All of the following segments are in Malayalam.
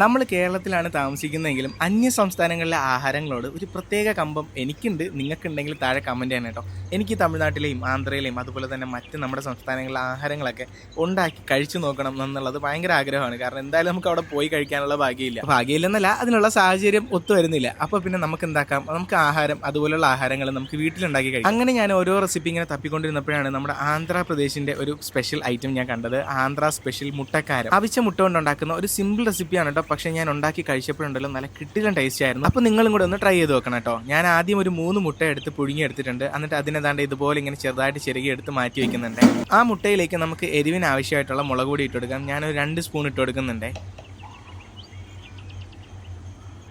നമ്മൾ കേരളത്തിലാണ് താമസിക്കുന്നതെങ്കിലും അന്യ സംസ്ഥാനങ്ങളിലെ ആഹാരങ്ങളോട് ഒരു പ്രത്യേക കമ്പം എനിക്കുണ്ട് നിങ്ങൾക്കുണ്ടെങ്കിൽ താഴെ കമന്റ് ചെയ്യണം കേട്ടോ. എനിക്ക് തമിഴ്നാട്ടിലെയും ആന്ധ്രയിലെയും അതുപോലെ തന്നെ മറ്റ് നമ്മുടെ സംസ്ഥാനങ്ങളിലെ ആഹാരങ്ങളൊക്കെ ഉണ്ടാക്കി കഴിച്ചു നോക്കണം എന്നുള്ളത് ഭയങ്കര ആഗ്രഹമാണ്. കാരണം എന്തായാലും നമുക്ക് അവിടെ പോയി കഴിക്കാനുള്ള ഭാഗ്യമില്ല. ഭാഗ്യമില്ലെന്നല്ല അതിനുള്ള സാഹചര്യം ഒത്തു വരുന്നില്ല. അപ്പോൾ പിന്നെ നമുക്ക് എന്താക്കാം? നമുക്ക് ആഹാരം അതുപോലുള്ള ആഹാരങ്ങൾ നമുക്ക് വീട്ടിലുണ്ടാക്കി കഴിക്കാം. അങ്ങനെ ഞാൻ ഓരോ റെസിപ്പി ഇങ്ങനെ തപ്പിക്കൊണ്ടിരുന്നപ്പോഴാണ് നമ്മുടെ ആന്ധ്രാപ്രദേശിന്റെ ഒരു സ്പെഷ്യൽ ഐറ്റം ഞാൻ കണ്ടത്. ആന്ധ്ര സ്പെഷ്യൽ മുട്ടക്കാരം. അവിച്ച മുട്ട കൊണ്ടുണ്ടാക്കുന്ന ഒരു സിമ്പിൾ റെസിപ്പിയാണ് കേട്ടോ പക്ഷേ ഞാൻ ഉണ്ടാക്കി കഴിച്ചപ്പോഴുണ്ടല്ലോ നല്ല കിട്ടിലും ടേസ്റ്റ് ആയിരുന്നു. അപ്പോൾ നിങ്ങളും കൂടെ ഒന്ന് ട്രൈ ചെയ്ത് നോക്കണം കേട്ടോ. ഞാൻ ആദ്യം ഒരു മൂന്ന് മുട്ട എടുത്ത് പുഴുങ്ങി എടുത്തിട്ടുണ്ട്. എന്നിട്ട് അതിനെതാണ്ട് ഇതുപോലെ ഇങ്ങനെ ചെറുതായിട്ട് ചെറുകി എടുത്ത് മാറ്റി വെക്കുന്നുണ്ട്. ആ മുട്ടയിലേക്ക് നമുക്ക് എരിവിന് ആവശ്യമായിട്ടുള്ള മുളക് പൊടി ഇട്ട് കൊടുക്കാം. ഞാനൊരു രണ്ട് സ്പൂൺ ഇട്ട് കൊടുക്കുന്നുണ്ട്.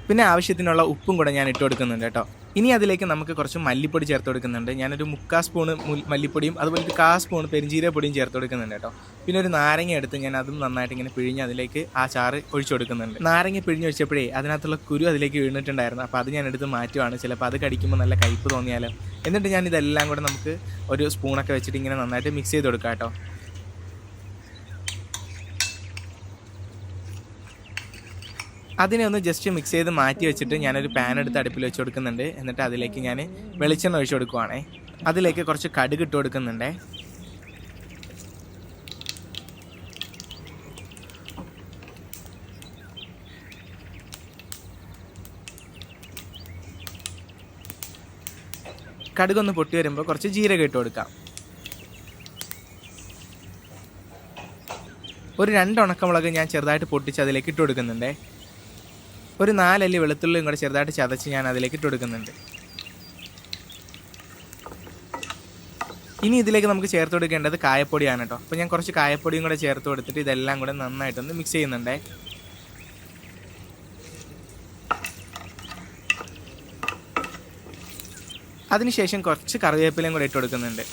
പിന്നെ ആവശ്യത്തിനുള്ള ഉപ്പും കൂടെ ഞാൻ ഇട്ട് കൊടുക്കുന്നുണ്ട് കേട്ടോ. ഇനി അതിലേക്ക് നമുക്ക് കുറച്ച് മല്ലിപ്പൊടി ചേർത്ത് കൊടുക്കുന്നുണ്ട്. ഞാനൊരു മുക്കാ സ്പൂണ് മല്ലിപ്പൊടിയും അതുപോലെ ഒരു കാ സ്പൂൺ പെരിഞ്ചീര പൊടിയും ചേർത്ത് കൊടുക്കുന്നുണ്ട് കേട്ടോ. പിന്നെ ഒരു നാരങ്ങ എടുത്ത് ഞാൻ അതും നന്നായിട്ട് ഇങ്ങനെ പിഴിഞ്ഞ് അതിലേക്ക് ആ ചാറ് ഒഴിച്ചു കൊടുക്കുന്നുണ്ട്. നാരങ്ങ പിഴിഞ്ഞ് വെച്ചപ്പോഴേ അതിനകത്തുള്ള കുരു അതിലേക്ക് വീണിട്ടുണ്ടായിരുന്നു. അപ്പോൾ അത് ഞാൻ എടുത്ത് മാറ്റുവാണ്. ചിലപ്പോൾ അത് കടിക്കുമ്പോൾ നല്ല കയ്പ്പ് തോന്നിയാലോ. എന്നിട്ട് ഞാൻ ഇതെല്ലാം കൂടെ നമുക്ക് ഒരു സ്പൂണൊക്കെ വെച്ചിട്ട് ഇങ്ങനെ നന്നായിട്ട് മിക്സ് ചെയ്ത് കൊടുക്കാം കേട്ടോ. അതിനെ ഒന്ന് ജസ്റ്റ് മിക്സ് ചെയ്ത് മാറ്റി വെച്ചിട്ട് ഞാനൊരു പാൻ എടുത്ത് അടുപ്പിൽ വെച്ച് കൊടുക്കുന്നുണ്ട്. എന്നിട്ട് അതിലേക്ക് ഞാൻ വെളിച്ചെണ്ണ ഒഴിച്ച് കൊടുക്കുവാണേ. അതിലേക്ക് കുറച്ച് കടുക് ഇട്ട് കൊടുക്കുന്നുണ്ടേ. കടുകൊന്ന് പൊട്ടി വരുമ്പോൾ കുറച്ച് ജീരകം ഇട്ട് കൊടുക്കാം. ഒരു രണ്ട് ഉണക്കമുളക് ഞാൻ ചെറുതായിട്ട് പൊട്ടിച്ച് അതിലേക്ക് ഇട്ട് കൊടുക്കുന്നുണ്ടേ. ഒരു നാലല്ലി വെളുത്തുള്ളിയും കൂടെ ചെറുതായിട്ട് ചതച്ച് ഞാൻ അതിലേക്ക് ഇട്ട് കൊടുക്കുന്നുണ്ട്. ഇനി ഇതിലേക്ക് നമുക്ക് ചേർത്ത് കൊടുക്കേണ്ടത് കായപ്പൊടിയാണ് കേട്ടോ. അപ്പോൾ ഞാൻ കുറച്ച് കായപ്പൊടിയും കൂടെ ചേർത്ത് കൊടുത്തിട്ട് ഇതെല്ലാം കൂടെ നന്നായിട്ടൊന്ന് മിക്സ് ചെയ്യുന്നുണ്ടേ. അതിനുശേഷം കുറച്ച് കറിവേപ്പിലയും കൂടെ ഇട്ട് കൊടുക്കുന്നുണ്ട്.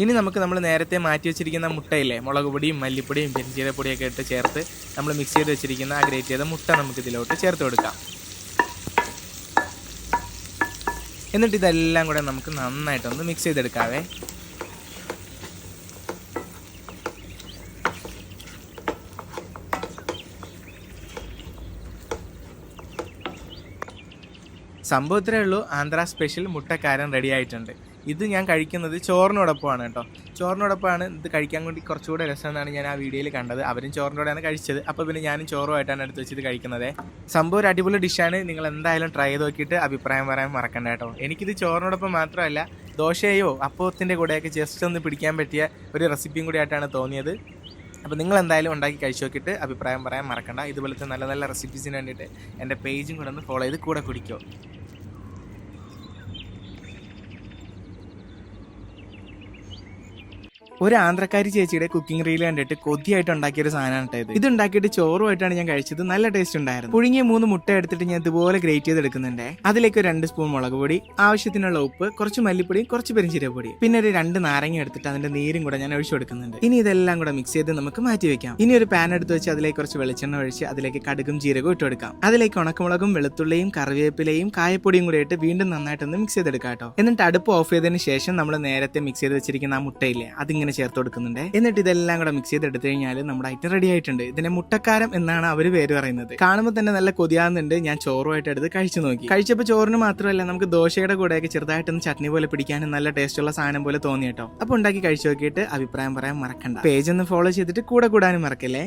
ഇനി നമുക്ക് നമ്മൾ നേരത്തെ മാറ്റി വെച്ചിരിക്കുന്ന മുട്ടയില്ലേ? മുളക് പൊടിയും മല്ലിപ്പൊടിയും പെരിഞ്ചീരപ്പൊടിയൊക്കെ ഇട്ട് ചേർത്ത് നമ്മൾ മിക്സ് ചെയ്ത് വെച്ചിരിക്കുന്ന ആ ഗ്രേറ്റ് ചെയ്ത മുട്ട നമുക്ക് ഇതിലോട്ട് ചേർത്ത് കൊടുക്കാം. എന്നിട്ട് ഇതെല്ലാം കൂടെ നമുക്ക് നന്നായിട്ടൊന്ന് മിക്സ് ചെയ്തെടുക്കാവേ. സംഭവത്തിലേ ഉള്ളൂ. ആന്ധ്ര സ്പെഷ്യൽ മുട്ടക്കാരൻ റെഡി ആയിട്ടുണ്ട്. ഇത് ഞാൻ കഴിക്കുന്നത് ചോറിനോടൊപ്പമാണ് കേട്ടോ. ചോറിനോടൊപ്പമാണ് ഇത് കഴിക്കാൻ വേണ്ടി കുറച്ചുകൂടെ രസമെന്നാണ് ഞാൻ ആ വീഡിയോയിൽ കണ്ടത്. അവരും ചോറിനോടെയാണ് കഴിച്ചത്. അപ്പോൾ പിന്നെ ഞാനും ചോറുമായിട്ടാണ് എടുത്ത് വെച്ചിട്ട് കഴിക്കുന്നത്. സംഭവം ഒരു അടിപൊളി ഡിഷാണ്. നിങ്ങൾ എന്തായാലും ട്രൈ ചെയ്ത് നോക്കിയിട്ട് അഭിപ്രായം പറയാൻ മറക്കണ്ട കേട്ടോ. എനിക്കിത് ചോറിനോടൊപ്പം മാത്രമല്ല ദോശയോ അപ്പത്തിന്റെ കൂടെയൊക്കെ ജസ്റ്റ് ഒന്ന് പിടിക്കാൻ പറ്റിയ ഒരു റെസിപ്പിയും കൂടി ആയിട്ടാണ് തോന്നിയത്. അപ്പോൾ നിങ്ങൾ എന്തായാലും ഉണ്ടാക്കി കഴിച്ചു നോക്കിയിട്ട് അഭിപ്രായം പറയാൻ മറക്കണ്ട. ഇതുപോലത്തെ നല്ല നല്ല റെസിപ്പീസിന് വേണ്ടിയിട്ട് എന്റെ പേജും കൂടെ ഒന്ന് ഫോളോ ചെയ്ത് കൂടെ കുടിക്കോ ഒരു ആന്ധ്രക്കാരി ചേച്ചിയുടെ കുക്കിംഗ് റീൽ കണ്ടിട്ട് കൊതിയായിട്ട് ഉണ്ടാക്കിയ ഒരു സാധനമാണ് കേട്ടത് ഇത്. ഉണ്ടാക്കിയിട്ട് ചോറുമായിട്ടാണ് ഞാൻ കഴിച്ചത്. നല്ല ടേസ്റ്റ് ഉണ്ടായിരുന്നു. പുഴുങ്ങിയ മൂന്ന് മുട്ട എടുത്തിട്ട് ഞാൻ ഇതുപോലെ ഗ്രേറ്റ് ചെയ്ത് എടുക്കുന്നുണ്ട്. അതിലേക്ക് രണ്ട് സ്പൂൺ മുളക് പൊടി ആവശ്യത്തിനുള്ള ഉപ്പ് കുറച്ച് മല്ലിപ്പൊടിയും കുറച്ച് പെരിഞ്ചീരപ്പൊടി പിന്നെ ഒരു രണ്ട് നാരങ്ങ എടുത്തിട്ട് അതിന്റെ നീരും കൂടെ ഞാൻ ഒഴിച്ചു കൊടുക്കുന്നുണ്ട്. ഇനി ഇതെല്ലാം കൂടെ മിക്സ് ചെയ്ത് നമുക്ക് മാറ്റി വെക്കാം. ഇനി ഒരു പാൻ എടുത്ത് വെച്ച് അതിലേക്ക് കുറച്ച് വെളിച്ചെണ്ണ ഒഴിച്ച് അതിലേക്ക് കടുകും ജീരകവും ഇട്ട് കൊടുക്കാം. അതിലേക്ക് ഉണക്കമുളകും വെളുത്തുള്ളിയും കറിവേപ്പിലയും കായപ്പൊടിയും കൂടെ ഇട്ട് വീണ്ടും നന്നായിട്ടൊന്ന് മിക്സ് ചെയ്തെടുക്കാം കേട്ടോ. എന്നിട്ട് അടുപ്പ് ഓഫ് ചെയ്തതിന് ശേഷം നമ്മൾ നേരത്തെ മിക്സ് ചെയ്ത് വെച്ചിരിക്കുന്ന ആ മുട്ടയില്ലേ അതിങ്ങനെ ചേർത്ത് കൊടുക്കുന്നുണ്ട്. എന്നിട്ട് ഇതെല്ലാം കൂടെ മിക്സ് ചെയ്ത് എടുത്തു കഴിഞ്ഞാൽ നമ്മുടെ ഐറ്റം റെഡി ആയിട്ടുണ്ട്. ഇതിനെ മുട്ടക്കാരം എന്നാണ് അവർ പേര് പറയുന്നത്. കാണുമ്പോൾ തന്നെ നല്ല കൊതിയാകുന്നുണ്ട് ഞാൻ ചോറുമായിട്ട് എടുത്ത് കഴിച്ചു നോക്കി. കഴിച്ചപ്പോൾ ചോറിന് മാത്രമല്ല നമുക്ക് ദോശയുടെ കൂടെയൊക്കെ ചെറുതായിട്ടൊന്ന് ചട്നി പോലെ പിടിക്കാനും നല്ല ടേസ്റ്റുള്ള സാധനം പോലെ തോന്നി കേട്ടോ. അപ്പോൾ ഉണ്ടാക്കി കഴിച്ചു നോക്കിയിട്ട് അഭിപ്രായം പറയാൻ മറക്കണ്ട. പേജ് ഒന്ന് ഫോളോ ചെയ്തിട്ട് കൂടെ കൂടാനും മറക്കല്ലേ?